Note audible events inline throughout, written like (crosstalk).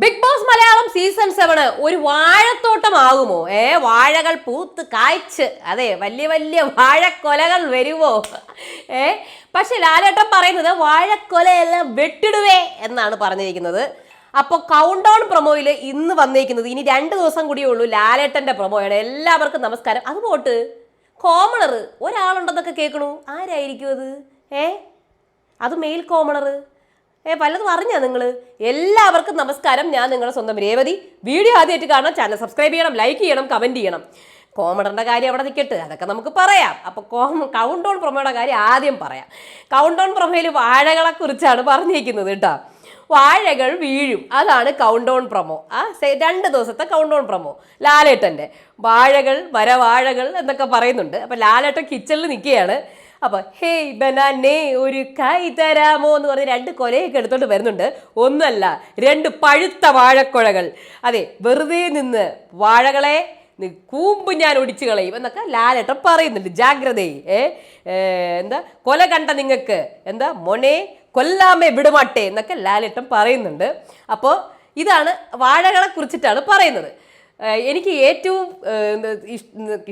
Big boss Malayalam season സെവന് ഒരു വാഴത്തോട്ടമാകുമോ ഏ വാഴകൾ പൂത്ത് കായ്ച്ച്. അതെ വലിയ വലിയ വാഴക്കൊലകൾ വരുമോ? ഏ പക്ഷെ ലാലേട്ടൻ പറയുന്നത് വാഴക്കൊലയെല്ലാം വെട്ടിടുവേ എന്നാണ് പറഞ്ഞിരിക്കുന്നത്. അപ്പോൾ കൗണ്ട് ഡൗൺ പ്രൊമോയിൽ ഇന്ന് വന്നിരിക്കുന്നത് ഇനി രണ്ട് ദിവസം കൂടിയേ ഉള്ളൂ ലാലേട്ടന്റെ പ്രൊമോയാണ് എല്ലാവർക്കും നമസ്കാരം. അത് പോട്ട്. കോമണർ ഒരാളുണ്ടെന്നൊക്കെ കേൾക്കണു. ആരായിരിക്കും അത്? ഏ അത് മെയിൽ കോമണർ ഏ പലതും അറിഞ്ഞാ നിങ്ങൾ എല്ലാവർക്കും നമസ്കാരം. ഞാൻ നിങ്ങളുടെ സ്വന്തം രേവതി. വീഡിയോ ആദ്യമായിട്ട് കാണാം ചാനൽ സബ്സ്ക്രൈബ് ചെയ്യണം ലൈക്ക് ചെയ്യണം കമന്റ് ചെയ്യണം. കോമഡറിന്റെ കാര്യം അവിടെ നിൽക്കട്ടെ അതൊക്കെ നമുക്ക് പറയാം. അപ്പോൾ കോം കൗണ്ട് ഡൗൺ പ്രൊമോയുടെ കാര്യം ആദ്യം പറയാം. കൗണ്ട് ഡൗൺ പ്രൊമോയിൽ വാഴകളെക്കുറിച്ചാണ് പറഞ്ഞിരിക്കുന്നത് കേട്ടോ. വാഴകൾ വീഴും. അതാണ് കൗണ്ട് ഡൗൺ പ്രൊമോ ആ രണ്ട് ദിവസത്തെ കൗണ്ട് ഡൗൺ പ്രൊമോ ലാലേട്ടന്റെ വാഴകൾ വരവാഴകൾ എന്നൊക്കെ പറയുന്നുണ്ട്. അപ്പോൾ ലാലേട്ടൻ കിച്ചണിൽ നിൽക്കുകയാണ് അപ്പോൾ ഹേയ് ബനാനേ ഒരു കൈ തരാമോ? എന്ന് പറഞ്ഞ് രണ്ട് കൊലയൊക്കെ എടുത്തോണ്ട് വരുന്നുണ്ട്. ഒന്നല്ല രണ്ട് പഴുത്ത വാഴക്കുഴകൾ. അതെ വെറുതെ നിന്ന് വാഴകളെ കൂമ്പ് ഞാൻ ഒടിച്ചു കളയും എന്നൊക്കെ ലാലേട്ടൻ പറയുന്നുണ്ട്. ജാഗ്രതയെ ഏ എന്താ കൊല കണ്ട നിങ്ങൾക്ക് എന്താ മൊനെ കൊല്ലാമേ വിടുമാട്ടെ എന്നൊക്കെ ലാലേട്ടൻ പറയുന്നുണ്ട്. അപ്പോൾ ഇതാണ് വാഴകളെ കുറിച്ചിട്ടാണ് പറയുന്നത്. എനിക്ക് ഏറ്റവും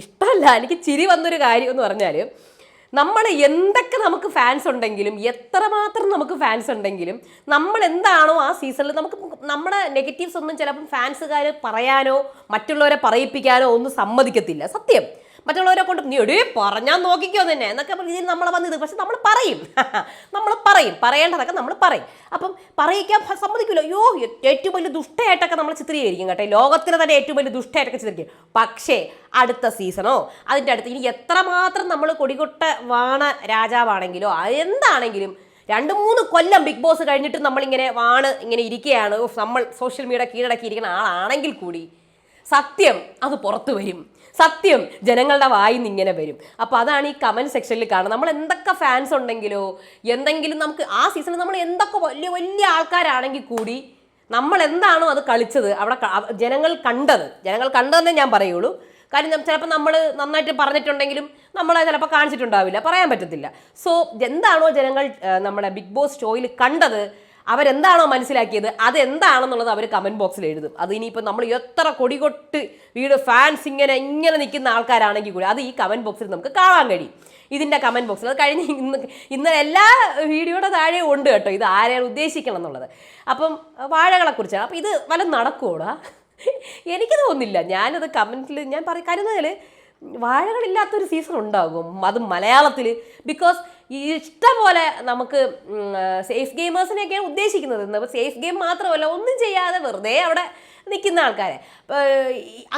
ഇഷ്ടമല്ല എനിക്ക് ചിരി വന്നൊരു കാര്യം എന്ന് പറഞ്ഞാൽ നമ്മൾ എന്തൊക്കെ നമുക്ക് ഫാൻസ് ഉണ്ടെങ്കിലും എത്രമാത്രം നമുക്ക് ഫാൻസ് ഉണ്ടെങ്കിലും നമ്മൾ എന്താണോ ആ സീസണിൽ നമുക്ക് നമ്മുടെ നെഗറ്റീവ്സ് ഒന്നും ചിലപ്പം ഫാൻസുകാർ പറയാനോ മറ്റുള്ളവരെ പറയിപ്പിക്കാനോ ഒന്നും സമ്മതിക്കത്തില്ല. സത്യം. മറ്റുള്ളവരെ കൊണ്ട് നീ എടേ പറഞ്ഞാൽ നോക്കിക്കോ തന്നെ എന്നൊക്കെ രീതിയിൽ നമ്മൾ വന്നത് പക്ഷെ നമ്മൾ പറയും. (laughs) നമ്മൾ പറയും. പറയേണ്ടതൊക്കെ നമ്മൾ പറയും. അപ്പം പറയിക്കാൻ സമ്മതിക്കില്ല അയ്യോ ഏറ്റവും വലിയ ദുഷ്ടയായിട്ടൊക്കെ നമ്മൾ ചിത്രീകരിക്കും കേട്ടോ. ലോകത്തിലെ തന്നെ ഏറ്റവും വലിയ ദുഷ്ടയായിട്ടൊക്കെ ചിത്രീകരിക്കും. പക്ഷേ അടുത്ത സീസണോ? അതിന്റെ അടുത്ത് ഇനി എത്രമാത്രം നമ്മൾ കൊടികൊട്ട വാണ രാജാവാണെങ്കിലോ എന്താണെങ്കിലും രണ്ട് മൂന്ന് കൊല്ലം ബിഗ് ബോസ് കഴിഞ്ഞിട്ട് നമ്മളിങ്ങനെ വാണ് ഇങ്ങനെ ഇരിക്കുകയാണ്. നമ്മൾ സോഷ്യൽ മീഡിയ കീഴടക്കിയിരിക്കുന്ന ആളാണെങ്കിൽ കൂടി സത്യം അത് പുറത്തു വരും. സത്യം ജനങ്ങളുടെ വായിൽ നിന്ന് ഇങ്ങനെ വരും. അപ്പോൾ അതാണ് ഈ കമന്റ് സെക്ഷനിൽ കാണുന്നത്. നമ്മൾ എന്തൊക്കെ ഫാൻസ് ഉണ്ടെങ്കിലോ എന്തെങ്കിലും നമുക്ക് ആ സീസണിൽ നമ്മൾ എന്തൊക്കെ വലിയ വലിയ ആൾക്കാരാണെങ്കിൽ കൂടി നമ്മൾ എന്താണോ അത് കളിച്ചത് അവിടെ ജനങ്ങൾ കണ്ടത്. ജനങ്ങൾ കണ്ടതെന്നേ ഞാൻ പറയുള്ളൂ. കാര്യം ചിലപ്പോൾ നമ്മൾ നന്നായിട്ട് പറഞ്ഞിട്ടുണ്ടെങ്കിലും നമ്മളെ ചിലപ്പോൾ കാണിച്ചിട്ടുണ്ടാവില്ല പറയാൻ പറ്റത്തില്ല. സോ എന്താണോ ജനങ്ങൾ നമ്മുടെ ബിഗ് ബോസ് ഷോയിൽ കണ്ടത് അവരെന്താണോ മനസ്സിലാക്കിയത് അതെന്താണെന്നുള്ളത് അവർ കമന്റ് ബോക്സിൽ എഴുതും. അത് ഇനിയിപ്പോൾ നമ്മൾ എത്ര കൊടികൊട്ട് വീട് ഫാൻസ് ഇങ്ങനെ ഇങ്ങനെ നിൽക്കുന്ന ആൾക്കാരാണെങ്കിൽ കൂടി അത് ഈ കമന്റ് ബോക്സിൽ നമുക്ക് കാണാൻ കഴിയും. ഇതിന്റെ കമന്റ് ബോക്സിൽ അത് കഴിഞ്ഞ് ഇന്ന് ഇന്ന് എല്ലാ വീഡിയോയുടെ താഴെ ഉണ്ട് കേട്ടോ. ഇത് ആരെയാണ് ഉദ്ദേശിക്കണം എന്നുള്ളത്. അപ്പം വാഴകളെക്കുറിച്ചാണ്. അപ്പം ഇത് വല്ല നടക്കൂടാ എനിക്ക് തോന്നുന്നില്ല. ഞാനത് കമന്റിൽ ഞാൻ പറയും കരുതൽ വാഴകളില്ലാത്തൊരു സീസൺ ഉണ്ടാകും. അത് മലയാളത്തിൽ ബിക്കോസ് ഇഷ്ടംപോലെ നമുക്ക് സേഫ് ഗെയിമേഴ്സിനെയൊക്കെയാണ് ഉദ്ദേശിക്കുന്നത്. സേഫ് ഗെയിം മാത്രമല്ല ഒന്നും ചെയ്യാതെ വെറുതെ അവിടെ നിൽക്കുന്ന ആൾക്കാരെ.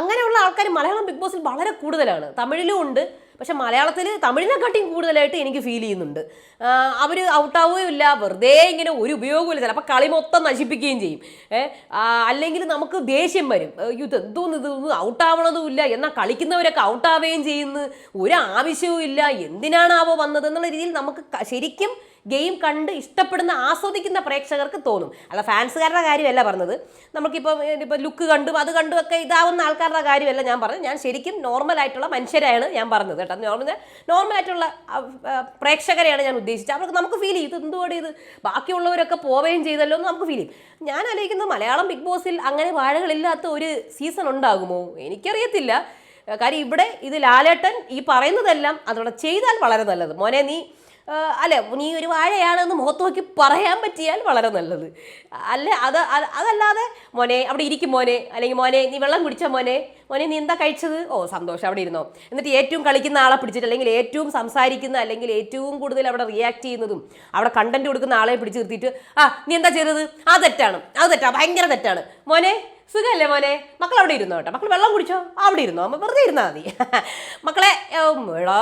അങ്ങനെയുള്ള ആൾക്കാർ മലയാളം ബിഗ് ബോസിൽ വളരെ കൂടുതലാണ്. തമിഴിലും ഉണ്ട്. പക്ഷെ മലയാളത്തിൽ തമിഴിനെക്കാട്ടിയും കൂടുതലായിട്ട് എനിക്ക് ഫീൽ ചെയ്യുന്നുണ്ട്. അവർ ഔട്ടാവുകയും ഇല്ല. വെറുതെ ഇങ്ങനെ ഒരു ഉപയോഗമില്ല ചിലപ്പോൾ കളി മൊത്തം നശിപ്പിക്കുകയും ചെയ്യും. അല്ലെങ്കിൽ നമുക്ക് ദേഷ്യം വരും. ഇത് എന്തോന്ന് ഇതൊന്നും ഔട്ടാവണതും ഇല്ല. എന്നാൽ കളിക്കുന്നവരൊക്കെ ഔട്ടാവുകയും ചെയ്യുന്നു. ഒരു ആവശ്യവും ഇല്ല. എന്തിനാണാവോ വന്നത്? എന്നുള്ള രീതിയിൽ നമുക്ക് ശരിക്കും ഗെയിം കണ്ട് ഇഷ്ടപ്പെടുന്ന ആസ്വദിക്കുന്ന പ്രേക്ഷകർക്ക് തോന്നും. അല്ല ഫാൻസുകാരുടെ കാര്യമല്ല പറഞ്ഞത്. നമുക്കിപ്പോൾ ഇപ്പോൾ ലുക്ക് കണ്ടും അത് കണ്ടും ഒക്കെ ഇതാവുന്ന ആൾക്കാരുടെ കാര്യമല്ല ഞാൻ പറഞ്ഞത്. ഞാൻ ശരിക്കും നോർമൽ ആയിട്ടുള്ള മനുഷ്യരാണ് ഞാൻ പറഞ്ഞത് കേട്ടോ. നോർമൽ ആ, പ്രേക്ഷകരെയാണ് ഞാൻ ഉദ്ദേശിച്ചത്. അവർക്ക് നമുക്ക് ഫീൽ ചെയ്യും ഇത് എന്തുകൊണ്ട് ഇത്? ബാക്കിയുള്ളവരൊക്കെ പോവുകയും ചെയ്തല്ലോ എന്ന് നമുക്ക് ഫീൽ ചെയ്യും. ഞാൻ ആലോചിക്കുന്നത് മലയാളം ബിഗ് ബോസിൽ അങ്ങനെ വാഴകളില്ലാത്ത ഒരു സീസൺ ഉണ്ടാകുമോ? എനിക്കറിയത്തില്ല. കാര്യം ഇവിടെ ഇത് ലാലേട്ടൻ ഈ പറയുന്നതെല്ലാം അതോടെ ചെയ്താൽ വളരെ നല്ലത്. മോനെ നീ അല്ല നീ ഒരു വാഴയാണെന്ന് മുഖത്ത് നോക്കി പറയാൻ പറ്റിയാൽ വളരെ നല്ലത്. അല്ല അത് അത് അതല്ലാതെ മോനെ അവിടെ ഇരിക്കും മോനെ അല്ലെങ്കിൽ മോനെ നീ വെള്ളം കുടിച്ച മോനെ? മോനെ നീ എന്താ കഴിച്ചത്? ഓ സന്തോഷം അവിടെ ഇരുന്നോ. എന്നിട്ട് ഏറ്റവും കളിക്കുന്ന ആളെ പിടിച്ചിട്ട് അല്ലെങ്കിൽ ഏറ്റവും സംസാരിക്കുന്ന അല്ലെങ്കിൽ ഏറ്റവും കൂടുതൽ അവിടെ റിയാക്ട് ചെയ്യുന്നതും അവിടെ കണ്ടന്റ് കൊടുക്കുന്ന ആളെ പിടിച്ച് നിർത്തിയിട്ട് ആ നീ എന്താ ചെയ്തത്? ആ തെറ്റാണ് അത് തെറ്റാ ഭയങ്കര തെറ്റാണ്. മോനെ സുഖമല്ലേ മോനെ? മക്കൾ അവിടെ ഇരുന്നോ കേട്ടോ? മക്കൾ വെള്ളം കുടിച്ചോ? അവിടെ ഇരുന്നോ? വെറുതെ ഇരുന്നാൽ മതി. (laughs) മക്കളെ എടാ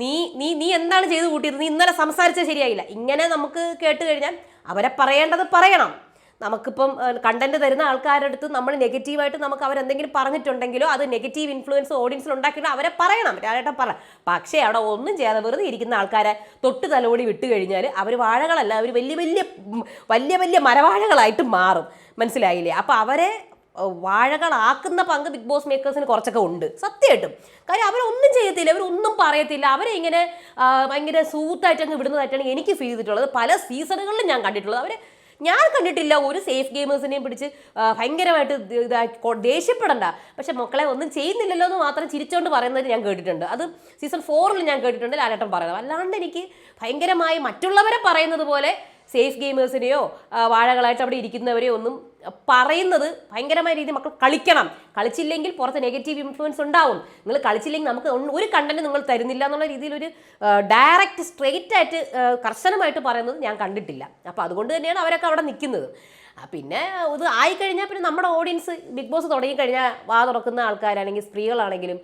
നീ നീ നീ എന്താണ് ചെയ്ത് കൂട്ടിയത്? നീ ഇന്നലെ സംസാരിച്ചത് ശരിയായില്ല. ഇങ്ങനെ നമുക്ക് കേട്ട് കഴിഞ്ഞാൽ അവരെ പറയേണ്ടത് പറയണം. നമുക്കിപ്പം കണ്ടന്റ് തരുന്ന ആൾക്കാരുടെ അടുത്ത് നമ്മൾ നെഗറ്റീവായിട്ട് നമുക്ക് അവരെന്തെങ്കിലും പറഞ്ഞിട്ടുണ്ടെങ്കിലോ അത് നെഗറ്റീവ് ഇൻഫ്ലുവൻസ് ഓഡിയൻസിൽ ഉണ്ടാക്കിയിട്ട് അവരെ പറയണം. രാജേട്ടൻ പറ. പക്ഷേ അവിടെ ഒന്നും ചെയ്യാതെ വെറുതെ ഇരിക്കുന്ന ആൾക്കാരെ തൊട്ട് തലോടി വിട്ട് കഴിഞ്ഞാൽ അവർ വാഴകളല്ല. അവർ വലിയ വലിയ വലിയ വലിയ മരവാഴകളായിട്ട് മാറും. മനസ്സിലായില്ലേ? അപ്പോൾ അവരെ വാഴകളാക്കുന്ന പങ്ക് ബിഗ് ബോസ് മേക്കേഴ്സിന് കുറച്ചൊക്കെ ഉണ്ട്. സത്യമായിട്ടും. കാര്യം അവരൊന്നും ചെയ്യത്തില്ല. അവരൊന്നും പറയത്തില്ല. അവരെ ഇങ്ങനെ ഭയങ്കര സൂത്തായിട്ട് അങ്ങ് വിടുന്നതായിട്ടാണ് എനിക്ക് ഫീൽ ചെയ്തിട്ടുള്ളത്. പല സീസണുകളിലും ഞാൻ കണ്ടിട്ടുള്ളത്. അവരെ ഞാൻ കണ്ടിട്ടില്ല ഒരു സേഫ് ഗെയിമേഴ്സിനെയും പിടിച്ച് ഭയങ്കരമായിട്ട് ഇത് ഇതാക്കി ദേഷ്യപ്പെടണ്ട. പക്ഷെ മക്കളെ ഒന്നും ചെയ്യുന്നില്ലല്ലോ എന്ന് മാത്രം ചിരിച്ചുകൊണ്ട് പറയുന്നത് ഞാൻ കേട്ടിട്ടുണ്ട്. അത് സീസൺ ഫോറിൽ ഞാൻ കേട്ടിട്ടുണ്ട് ലാലേട്ടൻ പറയുന്നത്. അല്ലാണ്ട് എനിക്ക് ഭയങ്കരമായി മറ്റുള്ളവരെ പറയുന്നത് പോലെ സേഫ് ഗെയിമേഴ്സിനെയോ വാഴകളായിട്ട് അവിടെ ഇരിക്കുന്നവരെയോ ഒന്നും പറയുന്നത് ഭയങ്കരമായ രീതി മക്കൾ കളിക്കണം. കളിച്ചില്ലെങ്കിൽ പുറത്ത് നെഗറ്റീവ് ഇൻഫ്ലുവൻസ് ഉണ്ടാവും. നിങ്ങൾ കളിച്ചില്ലെങ്കിൽ നമുക്ക് ഒരു കണ്ടന്റ് നിങ്ങൾ തരുന്നില്ല എന്നുള്ള രീതിയിൽ ഒരു ഡയറക്റ്റ് സ്ട്രെയിറ്റ് ആയിട്ട് കർശനമായിട്ട് പറയുന്നത് ഞാൻ കണ്ടിട്ടില്ല. അപ്പോൾ അതുകൊണ്ട് തന്നെയാണ് അവരൊക്കെ അവിടെ നിൽക്കുന്നത്. പിന്നെ ഇത് ആയിക്കഴിഞ്ഞാൽ പിന്നെ നമ്മുടെ ഓഡിയൻസ് ബിഗ് ബോസ് തുടങ്ങിക്കഴിഞ്ഞാൽ വാ തുറക്കുന്ന ആൾക്കാരാണെങ്കിൽ സ്ത്രീകളാണെങ്കിലും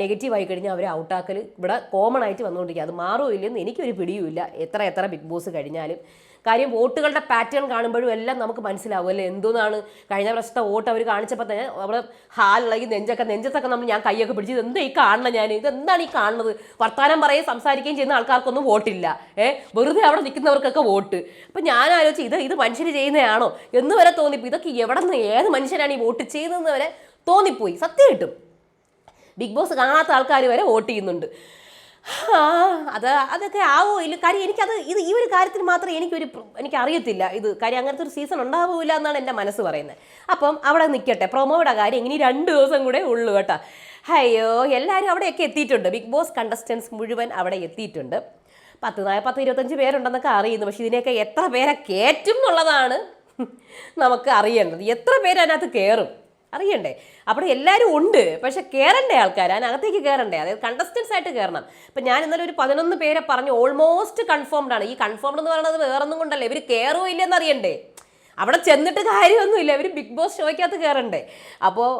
നെഗറ്റീവ് ആയി കഴിഞ്ഞാൽ അവരെ ഔട്ടാക്കൽ ഇവിടെ കോമൺ ആയിട്ട് വന്നുകൊണ്ടിരിക്കുക അത് മാറുമില്ലെന്ന് എനിക്കൊരു പിടിയുമില്ല. എത്ര എത്ര ബിഗ് ബോസ് കഴിഞ്ഞാലും. കാര്യം വോട്ടുകളുടെ പാറ്റേൺ കാണുമ്പോഴും എല്ലാം നമുക്ക് മനസ്സിലാവും അല്ലേ? എന്തോന്നാണ് കഴിഞ്ഞ പ്രാവശ്യത്തെ വോട്ട് അവർ കാണിച്ചപ്പോൾ തന്നെ അവിടെ ഹാലിളകി നെഞ്ചൊക്കെ നെഞ്ചത്തൊക്കെ നമ്മൾ ഞാൻ കൈയൊക്കെ പിടിച്ച് എന്താ ഈ കാണണം ഞാൻ ഇതെന്താണ് ഈ കാണുന്നത് വർത്തമാനം പറയുകയും സംസാരിക്കുകയും ചെയ്യുന്ന ആൾക്കാർക്കൊന്നും വോട്ടില്ല. ഏ? വെറുതെ അവിടെ നിൽക്കുന്നവർക്കൊക്കെ വോട്ട്. അപ്പം ഞാൻ ആലോചിച്ച് ഇത് ഇത് മനുഷ്യർ ചെയ്യുന്നതാണോ? എന്ന് വരെ തോന്നിപ്പോൾ ഇതൊക്കെ എവിടെ നിന്ന് ഏത് മനുഷ്യരാണ് ഈ വോട്ട് ചെയ്യുന്നതെന്ന് വരെ തോന്നിപ്പോയി. സത്യം കിട്ടും. ബിഗ് ബോസ് കാണാത്ത ആൾക്കാർ വരെ വോട്ട് ചെയ്യുന്നുണ്ട്. അത് അതൊക്കെ ആവോ? ഇല്ല കാര്യം എനിക്കത് ഇത് ഈ ഒരു കാര്യത്തിൽ മാത്രമേ എനിക്കൊരു എനിക്ക് അറിയത്തില്ല ഇത് കാര്യം അങ്ങനത്തെ ഒരു സീസൺ ഉണ്ടാവില്ല എന്നാണ് എന്റെ മനസ്സ് പറയുന്നത്. അപ്പം അവിടെ നിൽക്കട്ടെ പ്രൊമോയുടെ കാര്യം ഇനി രണ്ട് ദിവസം കൂടെ ഉള്ളൂ കേട്ടോ. അയ്യോ എല്ലാവരും അവിടെയൊക്കെ എത്തിയിട്ടുണ്ട്. ബിഗ് ബോസ് കണ്ടസ്റ്റൻസ് മുഴുവൻ അവിടെ എത്തിയിട്ടുണ്ട്. പത്ത് നായ പത്ത് ഇരുപത്തഞ്ച് പേരുണ്ടെന്നൊക്കെ അറിയുന്നു. പക്ഷെ ഇതിനെയൊക്കെ എത്ര പേരെ കയറ്റും എന്നുള്ളതാണ് നമുക്ക് അറിയേണ്ടത്. എത്ര പേര് അതിനകത്ത് കയറും അറിയണ്ടേ? അപ്പോൾ എല്ലാവരും ഉണ്ട്. പക്ഷെ കയറണ്ടേ ആൾക്കാർ അതിനകത്തേക്ക് കയറണ്ടേ അതായത് കണ്ടസ്റ്റൻസ് ആയിട്ട് കയറണം ഇപ്പം ഞാൻ ഇന്നലെ ഒരു പതിനൊന്ന് പേരെ പറഞ്ഞു ഓൾമോസ്റ്റ് കൺഫേംഡ് ആണ്. ഈ കൺഫേംഡ് എന്ന് പറയുന്നത് വേറൊന്നും കൊണ്ടല്ല. ഇവർ കയറുമോ ഇല്ലെന്ന് അറിയണ്ടേ? അവിടെ ചെന്നിട്ട് കാര്യമൊന്നുമില്ല. ഇവർ ബിഗ് ബോസ് ഷോയ്ക്കകത്ത് കയറണ്ടേ അപ്പോൾ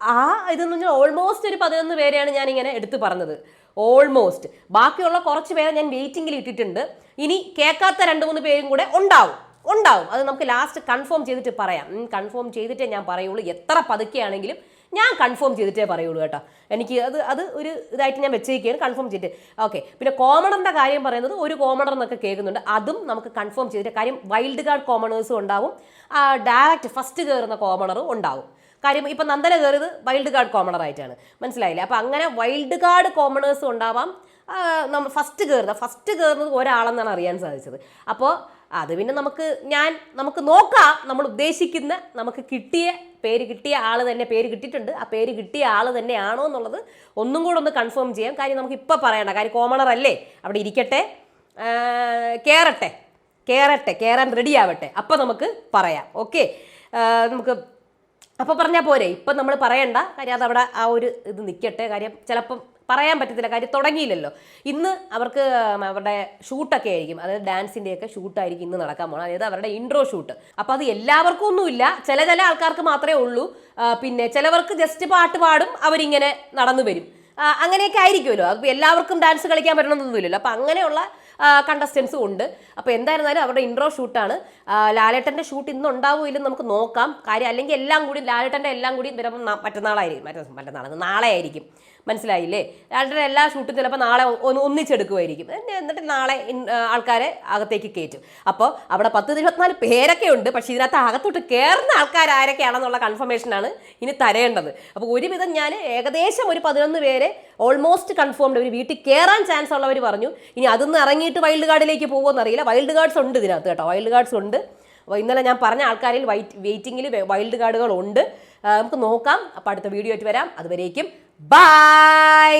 ആ ഇതെന്ന് പറഞ്ഞാൽ ഓൾമോസ്റ്റ് ഒരു പതിനൊന്ന് പേരെയാണ് ഞാൻ ഇങ്ങനെ എടുത്തു പറഞ്ഞത്. ഓൾമോസ്റ്റ് ബാക്കിയുള്ള കുറച്ച് പേരെ ഞാൻ വെയിറ്റിംഗിൽ ഇട്ടിട്ടുണ്ട്. ഇനി കേൾക്കാത്ത രണ്ട് മൂന്ന് പേരും കൂടെ ഉണ്ടാവും. ഉണ്ടാവും. അത് നമുക്ക് ലാസ്റ്റ് കൺഫേം ചെയ്തിട്ട് പറയാം. കൺഫേം ചെയ്തിട്ടേ ഞാൻ പറയുള്ളൂ. എത്ര പതുക്കെയാണെങ്കിലും ഞാൻ കൺഫേം ചെയ്തിട്ടേ പറയുള്ളൂ കേട്ടോ. എനിക്ക് അത് അത് ഒരു ഇതായിട്ട് ഞാൻ വെച്ചേക്കാണ് കൺഫേം ചെയ്തിട്ട്. ഓക്കെ പിന്നെ കോമണറിന്റെ കാര്യം പറയുന്നത് ഒരു കോമണർ എന്നൊക്കെ കേൾക്കുന്നുണ്ട്. അതും നമുക്ക് കൺഫേം ചെയ്തിട്ട് കാര്യം വൈൽഡ് കാർഡ് കോമണേഴ്സും ഉണ്ടാവും. ഡയറക്റ്റ് ഫസ്റ്റ് കയറുന്ന കോമണറും ഉണ്ടാവും. കാര്യം ഇപ്പം നന്ദന കയറിയത് വൈൽഡ് കാർഡ് കോമണർ ആയിട്ടാണ്. മനസ്സിലായില്ലേ? അപ്പം അങ്ങനെ വൈൽഡ് കാർഡ് കോമണേഴ്സും ഉണ്ടാവാം. നമ്മൾ ഫസ്റ്റ് കയറുന്ന ഫസ്റ്റ് കയറുന്നത് ഒരാളെന്നാണ് അറിയാൻ സാധിച്ചത്. അപ്പോൾ അത് പിന്നെ നമുക്ക് ഞാൻ നമുക്ക് നോക്കാം. നമ്മൾ ഉദ്ദേശിക്കുന്ന നമുക്ക് കിട്ടിയ പേര് കിട്ടിയ ആൾ തന്നെ പേര് കിട്ടിയിട്ടുണ്ട്. ആ പേര് കിട്ടിയ ആൾ തന്നെയാണോ എന്നുള്ളത് ഒന്നും കൂടെ ഒന്ന് കൺഫേം ചെയ്യാം. കാര്യം നമുക്ക് ഇപ്പം പറയണ്ട. കാര്യം കോമണർ അല്ലേ? അവിടെ ഇരിക്കട്ടെ. കയറട്ടെ കയറട്ടെ കയറാൻ റെഡി ആവട്ടെ. അപ്പം നമുക്ക് പറയാം. ഓക്കെ നമുക്ക് അപ്പോൾ പറഞ്ഞാൽ പോരെ. ഇപ്പം നമ്മൾ പറയണ്ട. കാര്യം അതവിടെ ആ ഒരു ഇത് നിൽക്കട്ടെ കാര്യം ചിലപ്പം പറയാൻ പറ്റത്തില്ല കാര്യം തുടങ്ങിയില്ലല്ലോ. ഇന്ന് അവർക്ക് അവരുടെ ഷൂട്ടൊക്കെ ആയിരിക്കും. അതായത് ഡാൻസിന്റെയൊക്കെ ഷൂട്ടായിരിക്കും ഇന്ന് നടക്കാൻ പോകണം അതായത് അവരുടെ ഇൻട്രോ ഷൂട്ട്. അപ്പോൾ അത് എല്ലാവർക്കും ഒന്നുമില്ല ചില ചില ആൾക്കാർക്ക് മാത്രമേ ഉള്ളൂ. പിന്നെ ചിലവർക്ക് ജസ്റ്റ് പാട്ട് പാടും അവരിങ്ങനെ നടന്നു വരും. അങ്ങനെയൊക്കെ ആയിരിക്കുമല്ലോ. അപ്പോൾ എല്ലാവർക്കും ഡാൻസ് കളിക്കാൻ പറ്റണമെന്നൊന്നുമില്ലല്ലോ അപ്പോൾ അങ്ങനെയുള്ള കണ്ടസ്റ്റൻസും ഉണ്ട്. അപ്പോൾ എന്തായിരുന്നാലും അവരുടെ ഇൻട്രോ ഷൂട്ടാണ് ലാലേട്ടന്റെ ഷൂട്ട് ഇന്ന് ഉണ്ടാവുമോ ഇല്ലെന്ന് നമുക്ക് നോക്കാം. കാര്യം അല്ലെങ്കിൽ എല്ലാം കൂടി ലാലേട്ടന്റെ എല്ലാം കൂടി ചിലപ്പം മറ്റന്നാളായിരിക്കും. മറ്റേ മറ്റന്നാൾ നാളെ ആയിരിക്കും മനസ്സിലായില്ലേ? ലാലേട്ടന്റെ എല്ലാ ഷൂട്ടും ചിലപ്പോൾ നാളെ ഒന്ന് ഒന്നിച്ചെടുക്കുമായിരിക്കും. എന്നിട്ട് നാളെ ആൾക്കാരെ അകത്തേക്ക് കയറ്റും. അപ്പോൾ അവിടെ പത്ത് ഇരുപത്തിനാല് പേരൊക്കെ ഉണ്ട്. പക്ഷേ ഇതിനകത്ത് അകത്തോട്ട് കയറുന്ന ആൾക്കാർ ആരൊക്കെയാണെന്നുള്ള കൺഫർമേഷനാണ് ഇനി തരേണ്ടത്. അപ്പോൾ ഒരുവിധം ഞാൻ ഏകദേശം ഒരു പതിനൊന്ന് പേരെ ഓൾമോസ്റ്റ് കൺഫേംഡ് ഒരു വീട്ടിൽ കയറാൻ ചാൻസ് ഉള്ളവർ പറഞ്ഞു. ഇനി അതൊന്ന് ഇറങ്ങിയിട്ട് വൈൽഡ് കാർഡിലേക്ക് പോകുമെന്ന് അറിയില്ല. വൈൽഡ് കാർഡ്സ് ഉണ്ട് ഇതിനകത്ത് കേട്ടോ. വൈൽഡ് കാർഡ്സ് ഉണ്ട്. ഇന്നലെ ഞാൻ പറഞ്ഞ ആൾക്കാരിൽ വൈറ്റ് വെയിറ്റിംഗിൽ വൈൽഡ് കാർഡുകൾ ഉണ്ട്. നമുക്ക് നോക്കാം. അപ്പോൾ അടുത്ത വീഡിയോ ആയിട്ട് വരാം. അതുവരേക്കും ബൈ